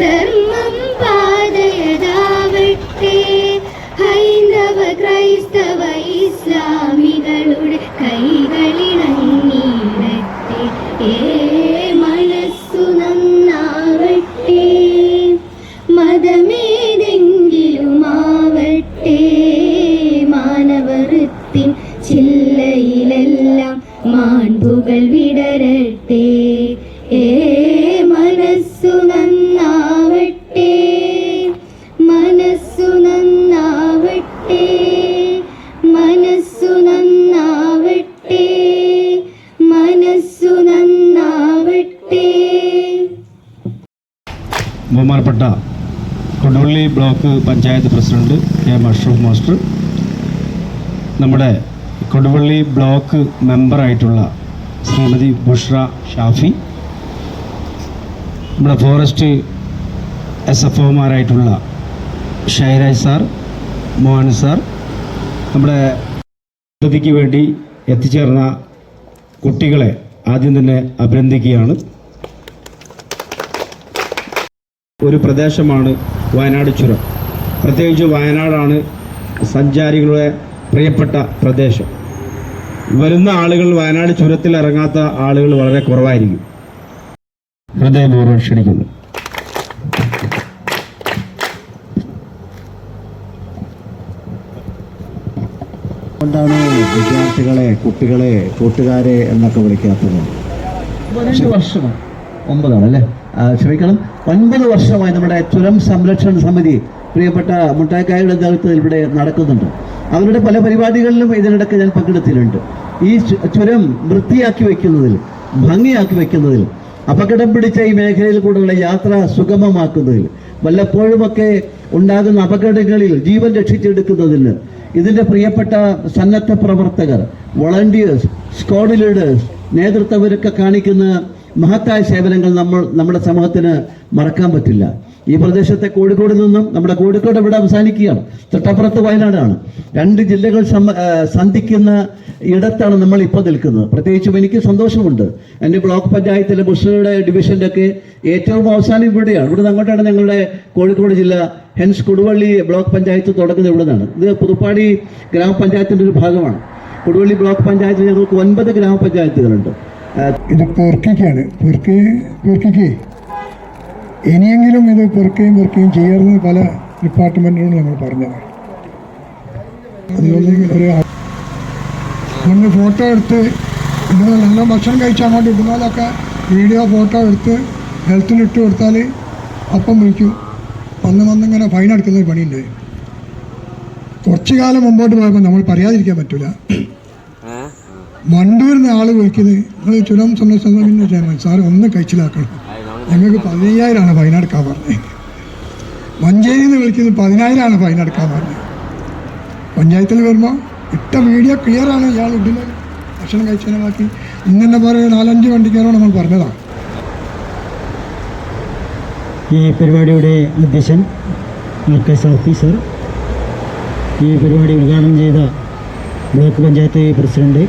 ധർമ്മം പാതയതാവട്ടെ. ഹൈന്ദവ ക്രൈസ്തവ ഇസ്ലാമികളുടെ കൈകളിണങ്ങിയിടട്ടെ. ഏ മനസ്സു നന്നാവട്ടെ. മതമേതെങ്കിലുമാവട്ടെ. മാനവൃത്തിൻ ചില്ലയിലെല്ലാം മാൻപുകൾ വിടരട്ടെ. ഏ മനസ്സു ബഹുമാനപ്പെട്ട Koduvally block panchayat president K M Ashraf master നമ്മുടെ കൊടുവള്ളി ബ്ലോക്ക് മെമ്പറായിട്ടുള്ള ശ്രീമതി ബുഷ്ര ഷാഫി നമ്മുടെ ഫോറസ്റ്റ് എസ് എഫ് ഒമാരായിട്ടുള്ള ഷൈരാജ് സാർ മോഹൻ സാർ നമ്മുടെ പദ്ധതിക്ക് വേണ്ടി എത്തിച്ചേർന്ന കുട്ടികളെ ആദ്യം തന്നെ അഭിനന്ദിക്കുകയാണ്. ഒരു പ്രദേശമാണ് വയനാട് ചുരം. പ്രത്യേകിച്ച് വയനാടാണ് സഞ്ചാരികളുടെ പ്രിയപ്പെട്ട പ്രദേശം. വരുന്ന ആളുകൾ വയനാട് ചുരത്തിൽ ഇറങ്ങാത്ത ആളുകൾ വളരെ കുറവായിരിക്കും. ഹൃദയപൂർവം ക്ഷണിക്കുന്നു കൊണ്ടാണ് വിദ്യാർത്ഥികളെ കുട്ടികളെ കൂട്ടുകാരെ എന്നൊക്കെ വിളിക്കാത്തത്? വർഷമാണ്. ഒമ്പതാണ് അല്ലേ? ക്ഷമിക്കണം. ഒൻപത് വർഷമായി നമ്മുടെ ചുരം സംരക്ഷണ സമിതി പ്രിയപ്പെട്ട മുട്ടാക്കായുടെ നേതൃത്വത്തിൽ ഇവിടെ നടക്കുന്നുണ്ട്. അവരുടെ പല പരിപാടികളിലും ഇതിനിടയ്ക്ക് ഞാൻ പങ്കെടുത്തിട്ടുണ്ട്. ഈ ചുരം വൃത്തിയാക്കി വയ്ക്കുന്നതിൽ ഭംഗിയാക്കി വയ്ക്കുന്നതിൽ അപകടം പിടിച്ച ഈ മേഖലയിൽ കൂടെയുള്ള യാത്ര സുഗമമാക്കുന്നതിൽ വല്ലപ്പോഴുമൊക്കെ ഉണ്ടാകുന്ന അപകടങ്ങളിൽ ജീവൻ രക്ഷിച്ചെടുക്കുന്നതിന് ഇതിന്റെ പ്രിയപ്പെട്ട സന്നദ്ധ പ്രവർത്തകർ വളണ്ടിയേഴ്സ് സ്ക്വാഡ് ലീഡേഴ്സ് നേതൃത്വവരൊക്കെ കാണിക്കുന്ന മഹത്തായ സേവനങ്ങൾ നമ്മൾ നമ്മുടെ സമൂഹത്തിന് മറക്കാൻ പറ്റില്ല. ഈ പ്രദേശത്തെ കോഴിക്കോട് നിന്നും നമ്മുടെ കോഴിക്കോട് ഇവിടെ അവസാനിക്കുകയാണ്. തൊട്ടപ്പുറത്ത് വയനാടാണ്. രണ്ട് ജില്ലകൾ സന്ധിക്കുന്ന ഇടത്താണ് നമ്മൾ ഇപ്പോൾ നിൽക്കുന്നത്. പ്രത്യേകിച്ചും എനിക്ക് സന്തോഷമുണ്ട്. എന്റെ ബ്ലോക്ക് പഞ്ചായത്തിലെ ബുഷയുടെ ഡിവിഷന്റെ ഒക്കെ ഏറ്റവും അവസാനം ഇവിടെയാണ്. ഇവിടെ നിന്ന് അങ്ങോട്ടാണ് ഞങ്ങളുടെ കോഴിക്കോട് ജില്ല ഹെൻസ് കൊടുവള്ളി ബ്ലോക്ക് പഞ്ചായത്ത് തുടങ്ങുന്നത് ഇവിടെ നിന്നാണ് ഇത് പുതുപ്പാടി ഗ്രാമപഞ്ചായത്തിന്റെ ഒരു ഭാഗമാണ്. കൊടുവള്ളി ബ്ലോക്ക് പഞ്ചായത്തിൽ ഞങ്ങൾക്ക് ഒൻപത് ഗ്രാമപഞ്ചായത്തുകളുണ്ട്. ഇത് പെർക്കിക്കാണ് പെർക്കി പെർക്കിക്ക് ഇനിയെങ്കിലും ഇത് പെർക്കുകയും പെർക്കുകയും ചെയ്യരുതെന്ന് പല ഡിപ്പാർട്ട്മെന്റിനോട് നമ്മൾ പറഞ്ഞത് അതുകൊണ്ട് ഒരു ഒന്ന് ഫോട്ടോ എടുത്ത് ഇന്ന് നല്ല ഭക്ഷണം കഴിച്ച് അങ്ങോട്ട് ഇടുന്നാലൊക്കെ വീഡിയോ ഫോട്ടോ എടുത്ത് ഹെൽത്തിൽ ഇട്ട് കൊടുത്താൽ അപ്പം വിളിക്കും. വന്ന് വന്നിങ്ങനെ ഫൈൻ അടക്കുന്ന പണിയുണ്ട്. കുറച്ച് കാലം മുമ്പോട്ട് പോയപ്പോൾ നമ്മൾ പറയാതിരിക്കാൻ പറ്റില്ല വണ്ടൂരിൽ നിന്ന് ആൾ വിളിക്കുന്നത് നിങ്ങൾ ചുരം സംരക്ഷണ ചെയർമാൻ. സാർ ഒന്ന് കഴിച്ചിലാക്കണം. ഞങ്ങൾക്ക് പതിനയ്യായിരമാണ് ഫൈൻ അടക്കാൻ പറഞ്ഞത് മഞ്ചേരിയിൽ നിന്ന് വിളിക്കുന്നത് പതിനായിരമാണ് ഫൈൻ അടക്കാൻ പറഞ്ഞത് പഞ്ചായത്തിൽ വരുമ്പോൾ ഇട്ട വീഡിയോ ക്ലിയർ ആണ് ഇയാൾ ഇടുന്നത്. ഭക്ഷണം കഴിച്ചതിനെ ബാക്കി ഇന്ന് പറയുക നാലഞ്ച് വണ്ടിക്കാരോ നമ്മൾ പറഞ്ഞതാണ് ഈ പരിപാടിയുടെ അധ്യക്ഷൻ ആർ കെ സാഫി സർ. ഈ പരിപാടി ഉദ്ഘാടനം ചെയ്ത ബ്ലോക്ക് പഞ്ചായത്ത് പ്രസിഡന്റ്